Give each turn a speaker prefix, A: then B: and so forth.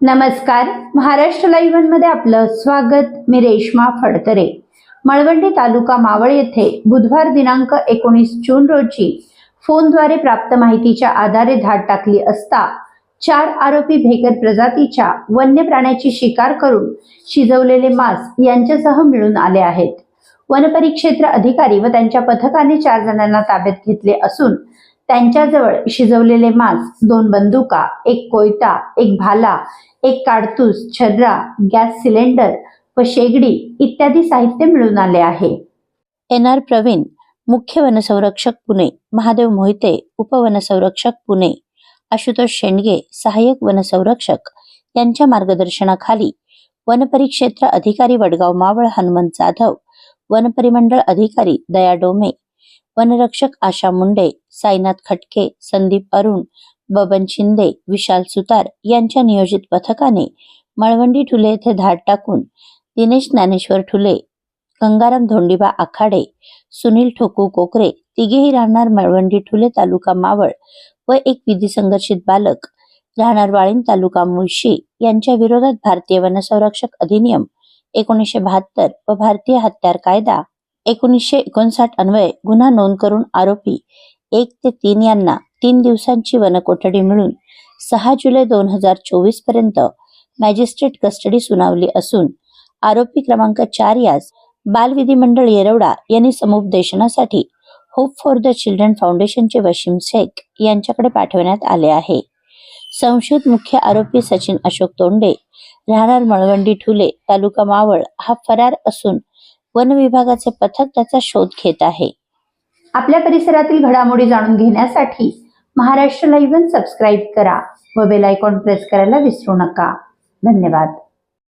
A: नमस्कार. महाराष्ट्र लाईव्हमध्ये आपलं स्वागत. मी रेश्मा फडतरे. मळवंडी तालुका मावळ येथे बुधवार दिनांक एकोणीस जून रोजी फोनद्वारे प्राप्त माहितीच्या आधारे धाड टाकली असता चार आरोपी भेकर प्रजातीच्या वन्य प्राण्याची शिकार करून शिजवलेले मांस यांच्यासह मिळून आले आहेत. वनपरिक्षेत्र अधिकारी व त्यांच्या पथकाने चार जणांना ताब्यात घेतले असून त्यांच्याजवळ शिजवलेले मांस दोन बंदुका एक कोयता एक भाला एक काडतूस छर्रा गॅस सिलेंडर व शेगडी इत्यादी साहित्य मिळून आले आहे. एन आर प्रवीण मुख्य वनसंरक्षक पुणे महादेव मोहिते उपवनसंरक्षक पुणे आशुतोष शेंडगे सहाय्यक वनसंरक्षक यांच्या मार्गदर्शनाखाली वनपरिक्षेत्र अधिकारी वडगाव मावळ हनुमंत जाधव वनपरिमंडळ अधिकारी दया डोमे वनरक्षक आशा मुंडे साईनाथ खटके संदीप अरुण बबन शिंदे विशाल सुतार यांच्या नियोजित पथकाने मळवंडी ठुले येथे धाड टाकून दिनेश ज्ञानेश्वर ठुले गंगाराम धोंडीबा आखाडे सुनील ठोकू कोकरे तिघेही राहणार मळवंडी ठुले तालुका मावळ व एक विधी संघर्षित बालक राहणार वाळीण तालुका मुळशी यांच्या विरोधात भारतीय वनसंरक्षक अधिनियम एकोणीसशे बहात्तर व भारतीय हत्यार कायदा एकोणीसशे एकोणसाठ अन्वये गुन्हा नोंद करून आरोपी एक ते तीन यांना तीन दिवसांची वनकोठडी मिळून सहा जुलै दोन हजार चोवीसपर्यंत मॅजिस्ट्रेट कस्टडी सुनावली असून आरोपी क्रमांक चार यास बाल विधिमंडळ येरवडा यांनी समुपदेशनासाठी होप फॉर द चिल्ड्रन फाउंडेशनचे वशीम शेख यांच्याकडे पाठवण्यात आले आहे. संशयित मुख्य आरोपी सचिन अशोक तोंडे राहणार मळवंडी ठुले तालुका मावळ हा फरार असून वन विभागाचे पथक त्याचा शोध घेत आहे. आपल्या परिसरातील घडामोडी जाणून घेण्यासाठी महाराष्ट्र लाईव्ह सबस्क्राईब करा व बेल आयकॉन प्रेस करायला विसरू नका. धन्यवाद.